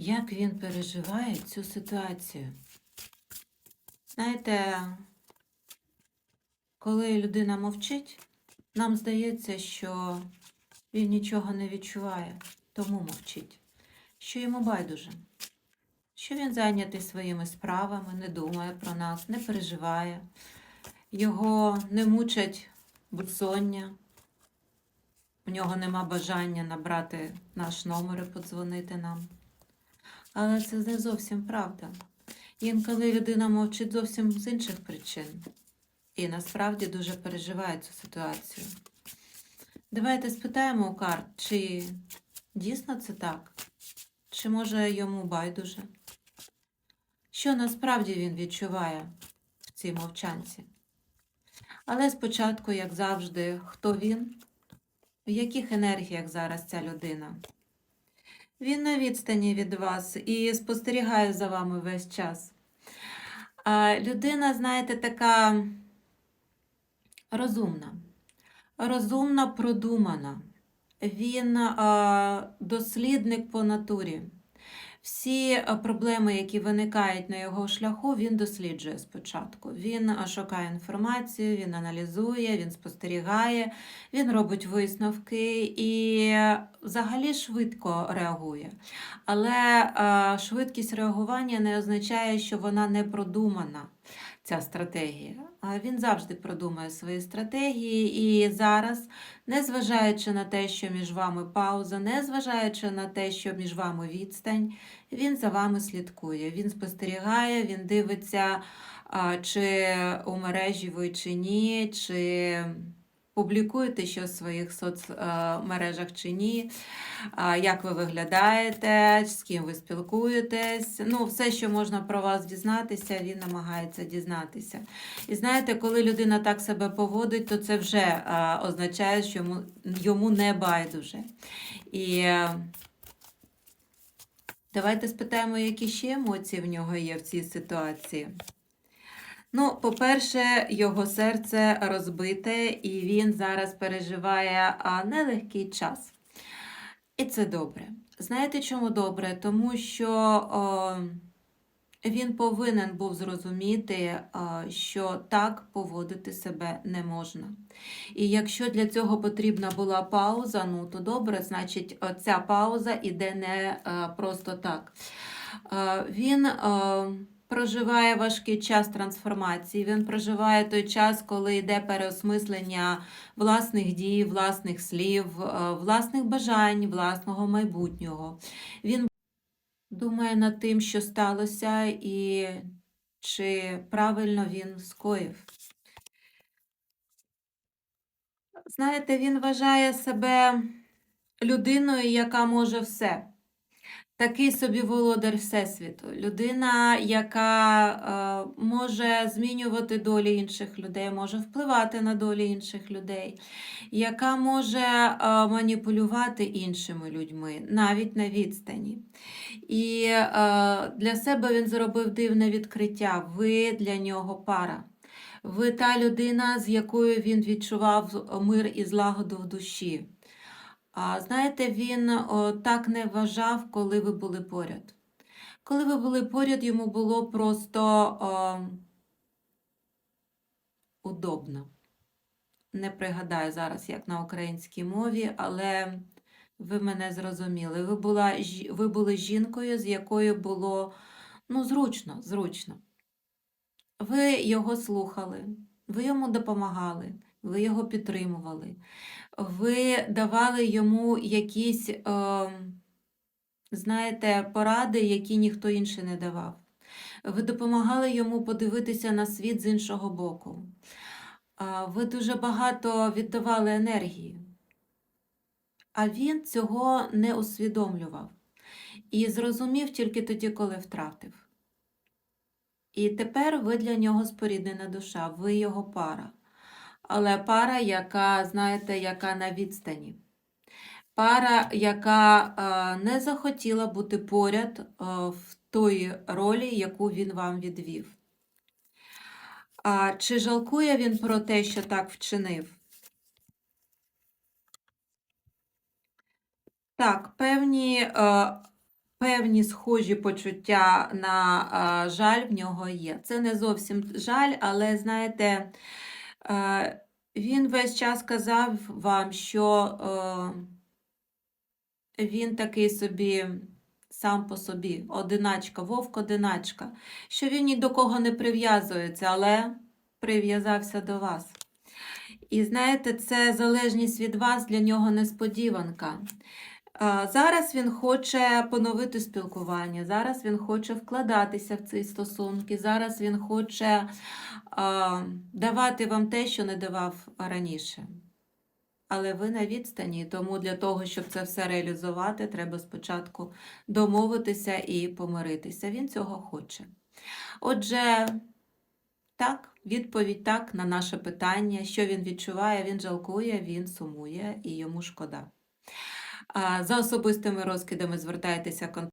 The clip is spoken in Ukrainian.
як він переживає цю ситуацію. Знаєте, коли людина мовчить, нам здається, що він нічого не відчуває, тому мовчить, що йому байдуже, що він зайнятий своїми справами, не думає про нас, не переживає, його не мучать безсоння, у нього нема бажання набрати наш номер і подзвонити нам. Але це не зовсім правда. Інколи людина мовчить зовсім з інших причин. І насправді дуже переживає цю ситуацію. Давайте спитаємо у карт, чи дійсно це так? Чи може йому байдуже? Що насправді він відчуває в цій мовчанці? Але спочатку, як завжди, хто він? В яких енергіях зараз ця людина? Він на відстані від вас і спостерігає за вами весь час. А людина, знаєте, така розумна, розумна, продумана. Він а, дослідник по натурі. Всі проблеми, які виникають на його шляху, він досліджує спочатку. Він шукає інформацію, він аналізує, він спостерігає, він робить висновки і взагалі швидко реагує. Але е, швидкість реагування не означає, що вона не продумана, ця стратегія. Він завжди продумує свої стратегії, і зараз, незважаючи на те, що між вами пауза, незважаючи на те, що між вами відстань, він за вами слідкує. Він спостерігає, він дивиться, чи у мережі ви чи ні, чи публікуєте щось в своїх соцмережах чи ні, як ви виглядаєте, з ким ви спілкуєтесь. Ну, все, що можна про вас дізнатися, він намагається дізнатися. І знаєте, коли людина так себе поводить, то це вже означає, що йому, йому не байдуже. І е, давайте спитаємо, які ще емоції в нього є в цій ситуації. Ну, по-перше, його серце розбите, і він зараз переживає нелегкий час. І це добре. Знаєте, чому добре? Тому що о, він повинен був зрозуміти, о, що так поводити себе не можна. І якщо для цього потрібна була пауза, ну то добре, значить, ця пауза іде не е, просто так. Е, Він. е, проживає важкий час трансформації. Він проживає той час, коли йде переосмислення власних дій, власних слів, е, власних бажань, власного майбутнього. Він думає над тим, що сталося, і чи правильно він скоїв. Знаєте, він вважає себе людиною, яка може все. Такий собі володар Всесвіту. Людина, яка е, може змінювати долі інших людей, може впливати на долі інших людей, яка може е, маніпулювати іншими людьми, навіть на відстані. І е, для себе він зробив дивне відкриття. Ви для нього пара. Ви та людина, з якою він відчував мир і злагоду в душі. А знаєте, він о, так не вважав, коли ви були поряд. Коли ви були поряд, йому було просто о, удобно. Не пригадаю зараз, як на українській мові, але ви мене зрозуміли. Ви, була, ви були жінкою, з якою було ну, зручно, зручно. Ви його слухали, ви йому допомагали, ви його підтримували ви давали йому якісь, е, знаєте, поради, які ніхто інший не давав. Ви допомагали йому подивитися на світ з іншого боку. Ви дуже багато віддавали енергії, а він цього не усвідомлював і зрозумів тільки тоді, коли втратив. І тепер ви для нього споріднена душа, ви його пара але пара, яка, знаєте, яка на відстані. Пара, яка е, не захотіла бути поряд е, в той ролі, яку він вам відвів. А чи жалкує він про те, що так вчинив? Так, певні е, певні схожі почуття на жаль в нього є. Це не зовсім жаль, але знаєте, він весь час казав вам, що е, він такий собі сам по собі, одиначка, вовк-одиначка, що він ні до кого не прив'язується, але прив'язався до вас. І знаєте, це залежність від вас для нього несподіванка. Зараз він хоче поновити спілкування, зараз він хоче вкладатися в ці стосунки, зараз він хоче давати вам те, що не давав раніше. Але ви на відстані, тому для того, щоб це все реалізувати, треба спочатку домовитися і помиритися. Він цього хоче. Отже, так, відповідь так на наше питання, що він відчуває, він жалкує, він сумує і йому шкода. За особистими розкидами звертайтеся.